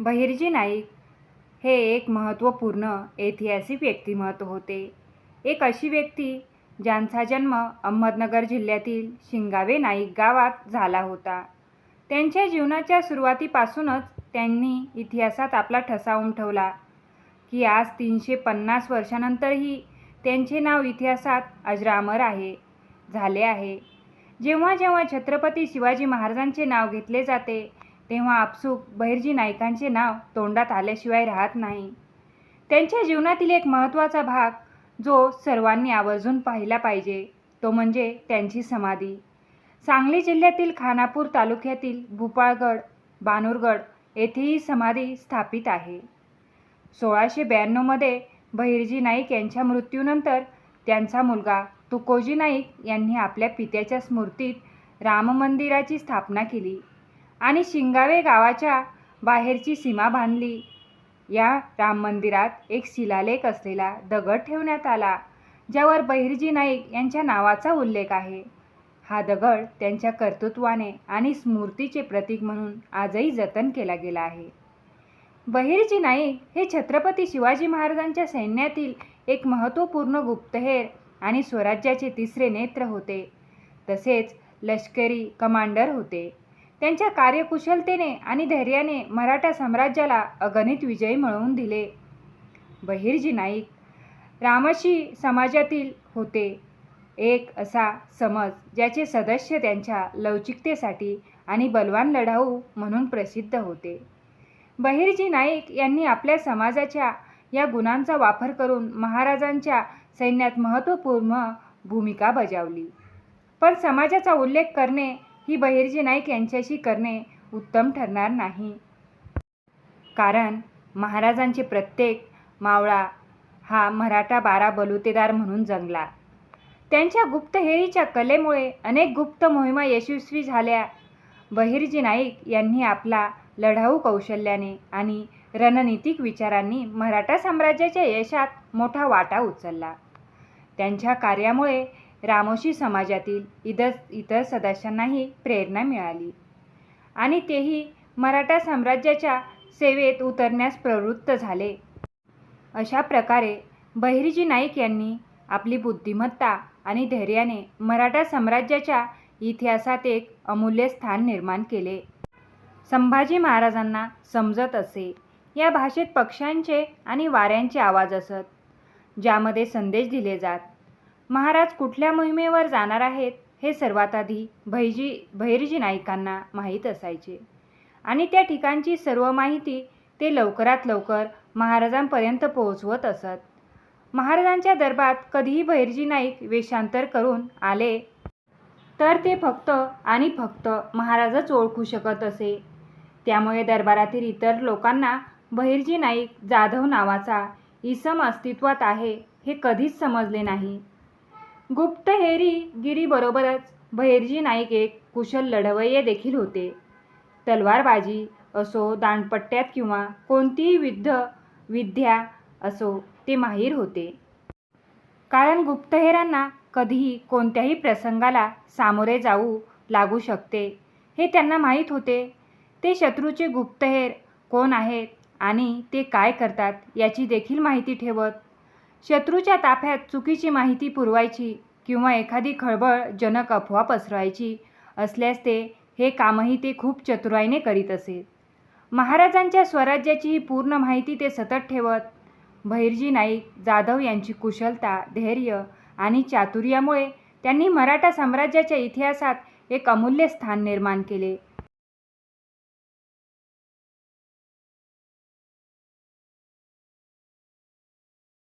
बहिर्जी नाईक हे एक महत्त्वपूर्ण ऐतिहासिक व्यक्तिमत्व होते. एक अशी व्यक्ती ज्यांचा जन्म अहमदनगर जिल्ह्यातील शिंगावे नाईक गावात झाला होता. त्यांच्या जीवनाच्या सुरुवातीपासूनच त्यांनी इतिहासात आपला ठसा उमठवला की आज तीनशे पन्नास वर्षानंतरही त्यांचे नाव इतिहासात अजरामर आहे झाले आहे. जेव्हा जेव्हा छत्रपती शिवाजी महाराजांचे नाव घेतले जाते तेव्हा आपसूक बहिर्जी नाईकांचे नाव तोंडात आल्याशिवाय राहत नाही. त्यांच्या जीवनातील एक महत्त्वाचा भाग जो सर्वांनी आवर्जून पाहिला पाहिजे तो म्हणजे त्यांची समाधी. सांगली जिल्ह्यातील खानापूर तालुक्यातील भूपाळगड बानूरगड येथे ही समाधी स्थापित आहे. सोळाशे ब्याण्णवमध्ये बहिर्जी नाईक यांच्या मृत्यूनंतर त्यांचा मुलगा तुकोजी नाईक यांनी आपल्या पित्याच्या स्मृतीत राम मंदिराची स्थापना केली. आणि शिंगावे गावाच्या बाहेरची सीमा बांधली. या राम मंदिरात एक शिलालेख असलेला दगड ठेवण्यात आला ज्यावर बहिर्जी नाईक यांच्या नावाचा उल्लेख आहे. हा दगड त्यांच्या कर्तृत्वाने आणि स्मृतीचे प्रतीक म्हणून आजही जतन केला गेला आहे. बहिर्जी नाईक हे छत्रपती शिवाजी महाराजांच्या सैन्यातील एक महत्त्वपूर्ण गुप्तहेर आणि स्वराज्याचे तिसरे नेत्र होते. तसेच लष्करी कमांडर होते. त्यांच्या कार्यकुशलतेने आणि धैर्याने मराठा साम्राज्याला अगणित विजय मिळवून दिले. बहिर्जी नाईक रामशी समाजातील होते. एक असा समज ज्याचे सदस्य त्यांच्या लवचिकतेसाठी आणि बलवान लढाऊ म्हणून प्रसिद्ध होते. बहिर्जी नाईक यांनी आपल्या समाजाच्या या गुणांचा वापर करून महाराजांच्या सैन्यात महत्त्वपूर्ण भूमिका बजावली. पण समाजाचा उल्लेख करणे ही बहिर्जी नाईक यांच्याशी करणे उत्तम ठरणार नाही. कारण महाराजांचे प्रत्येक मावळा हा मराठा बारा बलुतेदार म्हणून जंगला. त्यांच्या गुप्तहेरीच्या कलेमुळे अनेक गुप्त मोहिमा यशस्वी झाल्या. बहिर्जी नाईक यांनी आपला लढाऊ कौशल्याने आणि रणनीतिक विचारांनी मराठा साम्राज्याच्या यशात मोठा वाटा उचलला. त्यांच्या कार्यामुळे रामोशी समाजातील इतर इतर सदस्यांनाही प्रेरणा मिळाली. आणि तेही मराठा साम्राज्याच्या सेवेत उतरण्यास प्रवृत्त झाले. अशा प्रकारे बहिरीजी नाईक यांनी आपली बुद्धिमत्ता आणि धैर्याने मराठा साम्राज्याच्या इतिहासात एक अमूल्य स्थान निर्माण केले. संभाजी महाराजांना समजत असे या भाषेत पक्ष्यांचे आणि वाऱ्यांचे आवाज असत ज्यामध्ये संदेश दिले जात. महाराज कुठल्या मोहिमेवर जाणार आहेत हे सर्वात आधी भैजी भैरजी नाईकांना माहीत असायचे. आणि त्या ठिकाणची सर्व माहिती ते लवकरात लवकर महाराजांपर्यंत पोहोचवत असत. महाराजांच्या दरबारात कधीही भैरजी नाईक वेषांतर करून आले तर ते फक्त आणि फक्त महाराजच ओळखू शकत असे. त्यामुळे दरबारातील इतर लोकांना बहिर्जी नाईक जाधव नावाचा इसम अस्तित्वात आहे हे कधीच समजले नाही. गुप्तहेरी गिरीबरोबरच बहिर्जी नाईक एक कुशल लढवय्ये देखील होते. तलवारबाजी असो दांडपट्ट्यात किंवा कोणतीही विद्ध विद्या असो ते माहीर होते. कारण गुप्तहेरांना कधीही कोणत्याही प्रसंगाला सामोरे जाऊ लागू शकते हे त्यांना माहीत होते. ते शत्रूचे गुप्तहेर कोण आहेत आणि ते काय करतात याची देखील माहिती ठेवत शत्रूच्या ताफ्यात चुकीची माहिती पुरवायची किंवा एखादी खळबळजनक अफवा पसरवायची असल्यास ते हे कामही ते खूप चतुराईने करीत असे. महाराजांच्या स्वराज्याची ही पूर्ण माहिती ते सतत ठेवत बहिर्जी नाईक जाधव यांची कुशलता धैर्य आणि चातुर्यामुळे त्यांनी मराठा साम्राज्याच्या इतिहासात एक अमूल्य स्थान निर्माण केले.